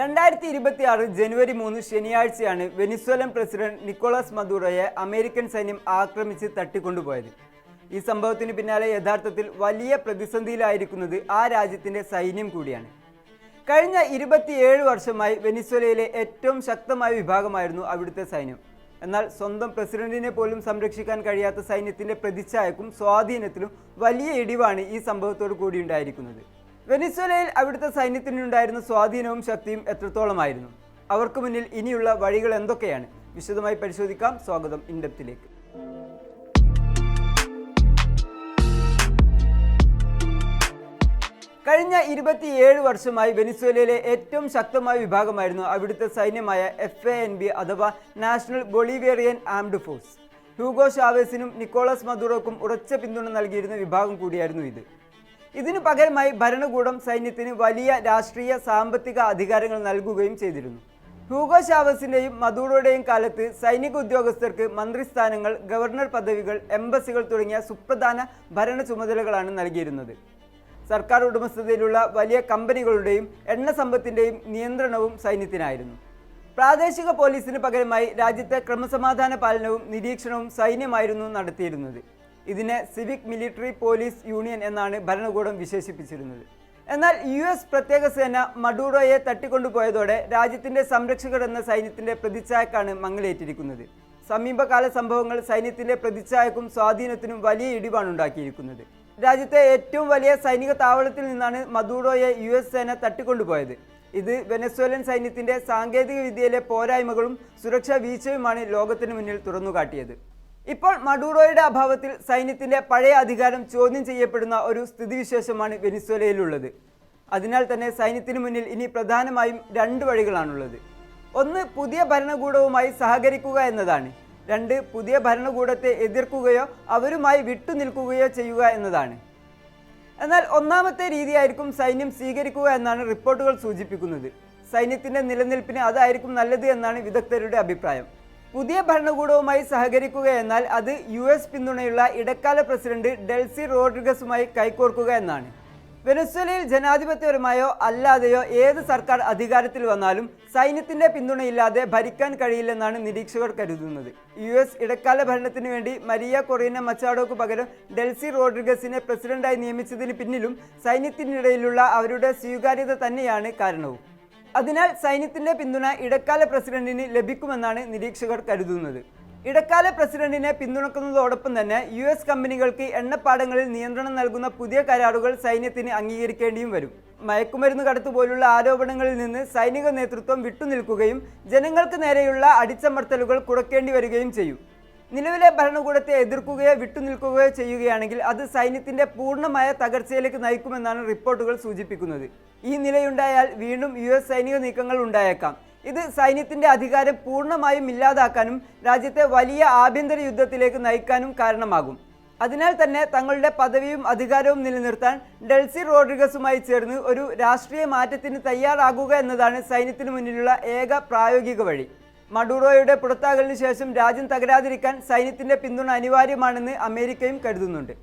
രണ്ടായിരത്തി ഇരുപത്തി ആറ് ജനുവരി മൂന്ന് ശനിയാഴ്ചയാണ് വെനിസ്വേലൻ പ്രസിഡന്റ് നിക്കോളാസ് മദൂറോയെ അമേരിക്കൻ സൈന്യം ആക്രമിച്ച് തട്ടിക്കൊണ്ടുപോയത്. ഈ സംഭവത്തിന് പിന്നാലെ യഥാർത്ഥത്തിൽ വലിയ പ്രതിസന്ധിയിലായിരിക്കുന്നത് ആ രാജ്യത്തിന്റെ സൈന്യം കൂടിയാണ്. കഴിഞ്ഞ ഇരുപത്തിയേഴ് വർഷമായി വെനിസ്വലയിലെ ഏറ്റവും ശക്തമായ വിഭാഗമായിരുന്നു അവിടുത്തെ സൈന്യം. എന്നാൽ സ്വന്തം പ്രസിഡന്റിനെ പോലും സംരക്ഷിക്കാൻ കഴിയാത്ത സൈന്യത്തിന്റെ പ്രതിച്ഛായക്കും സ്വാധീനത്തിലും വലിയ ഇടിവാണ് ഈ സംഭവത്തോടു കൂടി ഉണ്ടായിരിക്കുന്നത് വെനിസ്വേലയിൽ അവിടുത്തെ സൈന്യത്തിനുണ്ടായിരുന്ന സ്വാധീനവും ശക്തിയും എത്രത്തോളമായിരുന്നു? അവർക്ക് മുന്നിൽ ഇനിയുള്ള വഴികൾ എന്തൊക്കെയാണ്? വിശദമായി പരിശോധിക്കാം. സ്വാഗതം ഇൻഡെപ്തിലേക്ക്. കഴിഞ്ഞ ഇരുപത്തിയേഴ് വർഷമായി വെനിസ്വേലയിലെ ഏറ്റവും ശക്തമായ വിഭാഗമായിരുന്നു അവിടുത്തെ സൈന്യമായ എഫ് എ എൻ ബി അഥവാ national Bolivarian armed force. Hugo ഷാവേസിനും Nicolas മദുറോക്കും ഉറച്ച പിന്തുണ നൽകിയിരുന്ന വിഭാഗം കൂടിയായിരുന്നു ഇത്. ഇതിനു പകരമായി ഭരണകൂടം സൈന്യത്തിന് വലിയ രാഷ്ട്രീയ സാമ്പത്തിക അധികാരങ്ങൾ നൽകുകയും ചെയ്തിരുന്നു. ഹ്യൂഗോ ഷാവസിന്റെയും മദൂറോയുടെയും കാലത്ത് സൈനിക ഉദ്യോഗസ്ഥർക്ക് മന്ത്രിസ്ഥാനങ്ങൾ ഗവർണർ പദവികൾ എംബസികൾ തുടങ്ങിയ സുപ്രധാന ഭരണ ചുമതലകളാണ് നൽകിയിരുന്നത്. സർക്കാർ ഉടമസ്ഥതയിലുള്ള വലിയ കമ്പനികളുടെയും എണ്ണ സമ്പത്തിന്റെയും നിയന്ത്രണവും സൈന്യത്തിനായിരുന്നു. പ്രാദേശിക പോലീസിന് പകരമായി രാജ്യത്തെ ക്രമസമാധാന പാലനവും നിരീക്ഷണവും സൈന്യമായിരുന്നു നടത്തിയിരുന്നത്. ഇതിനെ സിവിക് മിലിറ്ററി പോലീസ് യൂണിയൻ എന്നാണ് ഭരണകൂടം വിശേഷിപ്പിച്ചിരുന്നത്. എന്നാൽ യു എസ് പ്രത്യേക സേന മഡൂറോയെ തട്ടിക്കൊണ്ടുപോയതോടെ രാജ്യത്തിന്റെ സംരക്ഷകർ എന്ന സൈന്യത്തിന്റെ പ്രതിച്ഛായക്കാണ് മങ്ങലേറ്റിരിക്കുന്നത്. സമീപകാല സംഭവങ്ങൾ സൈന്യത്തിന്റെ പ്രതിച്ഛായക്കും സ്വാധീനത്തിനും വലിയ ഇടിവാണ് ഉണ്ടാക്കിയിരിക്കുന്നത്. രാജ്യത്തെ ഏറ്റവും വലിയ സൈനിക താവളത്തിൽ നിന്നാണ് മദൂറോയെ യു എസ് സേന തട്ടിക്കൊണ്ടുപോയത്. ഇത് വെനസ്വേലൻ സൈന്യത്തിന്റെ സാങ്കേതിക വിദ്യയിലെ പോരായ്മകളും സുരക്ഷാ വീഴ്ചയുമാണ് ലോകത്തിന് മുന്നിൽ തുറന്നുകാട്ടിയത്. ഇപ്പോൾ മഡൂറോയുടെ അഭാവത്തിൽ സൈന്യത്തിന്റെ പഴയ അധികാരം ചോദ്യം ചെയ്യപ്പെടുന്ന ഒരു സ്ഥിതിവിശേഷമാണ് വെനിസ്വലയിലുള്ളത്. അതിനാൽ തന്നെ സൈന്യത്തിന് മുന്നിൽ ഇനി പ്രധാനമായും രണ്ട് വഴികളാണുള്ളത്. ഒന്ന് പുതിയ ഭരണകൂടവുമായി സഹകരിക്കുക എന്നതാണ്. രണ്ട് പുതിയ ഭരണകൂടത്തെ എതിർക്കുകയോ അവരുമായി വിട്ടുനിൽക്കുകയോ ചെയ്യുക എന്നതാണ്. എന്നാൽ ഒന്നാമത്തെ രീതിയായിരിക്കും സൈന്യം സ്വീകരിക്കുക എന്നാണ് റിപ്പോർട്ടുകൾ സൂചിപ്പിക്കുന്നത്. സൈന്യത്തിന്റെ നിലനിൽപ്പിന് അതായിരിക്കും നല്ലത് എന്നാണ് വിദഗ്ധരുടെ അഭിപ്രായം. പുതിയ ഭരണകൂടവുമായി സഹകരിക്കുക എന്നാൽ അത് യു എസ് പിന്തുണയുള്ള ഇടക്കാല പ്രസിഡന്റ് ഡെൽസി റോഡ്രിഗസുമായി കൈകോർക്കുക എന്നാണ്. വെനസ്വലയിൽ ജനാധിപത്യപരമായോ അല്ലാതെയോ ഏത് സർക്കാർ അധികാരത്തിൽ വന്നാലും സൈന്യത്തിന്റെ പിന്തുണയില്ലാതെ ഭരിക്കാൻ കഴിയില്ലെന്നാണ് നിരീക്ഷകർ കരുതുന്നത്. യു എസ് ഇടക്കാല ഭരണത്തിന് വേണ്ടി മരിയ കൊറീന മച്ചാഡോക്ക് പകരം ഡെൽസി റോഡ്രിഗസിനെ പ്രസിഡന്റായി നിയമിച്ചതിന് പിന്നിലും സൈന്യത്തിനിടയിലുള്ള അവരുടെ സ്വീകാര്യത തന്നെയാണ് കാരണവും. അതിനാൽ സൈന്യത്തിന്റെ പിന്തുണ ഇടക്കാല പ്രസിഡന്റിന് ലഭിക്കുമെന്നാണ് നിരീക്ഷകർ കരുതുന്നത്. ഇടക്കാല പ്രസിഡന്റിനെ പിന്തുണക്കുന്നതോടൊപ്പം തന്നെ യു എസ് കമ്പനികൾക്ക് എണ്ണപ്പാടങ്ങളിൽ നിയന്ത്രണം നൽകുന്ന പുതിയ കരാറുകൾ സൈന്യത്തിന് അംഗീകരിക്കേണ്ടിയും വരും. മയക്കുമരുന്ന് കടത്തു പോലുള്ള ആരോപണങ്ങളിൽ നിന്ന് സൈനിക നേതൃത്വം വിട്ടുനിൽക്കുകയും ജനങ്ങൾക്ക് നേരെയുള്ള അടിച്ചമർത്തലുകൾ കുറയ്ക്കേണ്ടി വരികയും ചെയ്യും. നിലവിലെ ഭരണകൂടത്തെ എതിർക്കുകയോ വിട്ടുനിൽക്കുകയോ ചെയ്യുകയാണെങ്കിൽ അത് സൈന്യത്തിന്റെ പൂർണമായ തകർച്ചയിലേക്ക് നയിക്കുമെന്നാണ് റിപ്പോർട്ടുകൾ സൂചിപ്പിക്കുന്നത്. ഈ നിലയുണ്ടായാൽ വീണ്ടും യു എസ് സൈനിക നീക്കങ്ങൾ ഉണ്ടായേക്കാം. ഇത് സൈന്യത്തിന്റെ അധികാരം പൂർണമായും ഇല്ലാതാക്കാനും രാജ്യത്തെ വലിയ ആഭ്യന്തര യുദ്ധത്തിലേക്ക് നയിക്കാനും കാരണമാകും. അതിനാൽ തന്നെ തങ്ങളുടെ പദവിയും അധികാരവും നിലനിർത്താൻ ഡെൽസി റോഡ്രിഗസുമായി ചേർന്ന് ഒരു രാഷ്ട്രീയ മാറ്റത്തിന് തയ്യാറാകുക എന്നതാണ് സൈന്യത്തിന് മുന്നിലുള്ള ഏക പ്രായോഗിക വഴി. മഡൂറോയുടെ പുറത്താകലിന് ശേഷം രാജ്യം തകരാതിരിക്കാൻ സൈന്യത്തിന്റെ പിന്തുണ അനിവാര്യമാണെന്ന് അമേരിക്കയും കരുതുന്നുണ്ട്.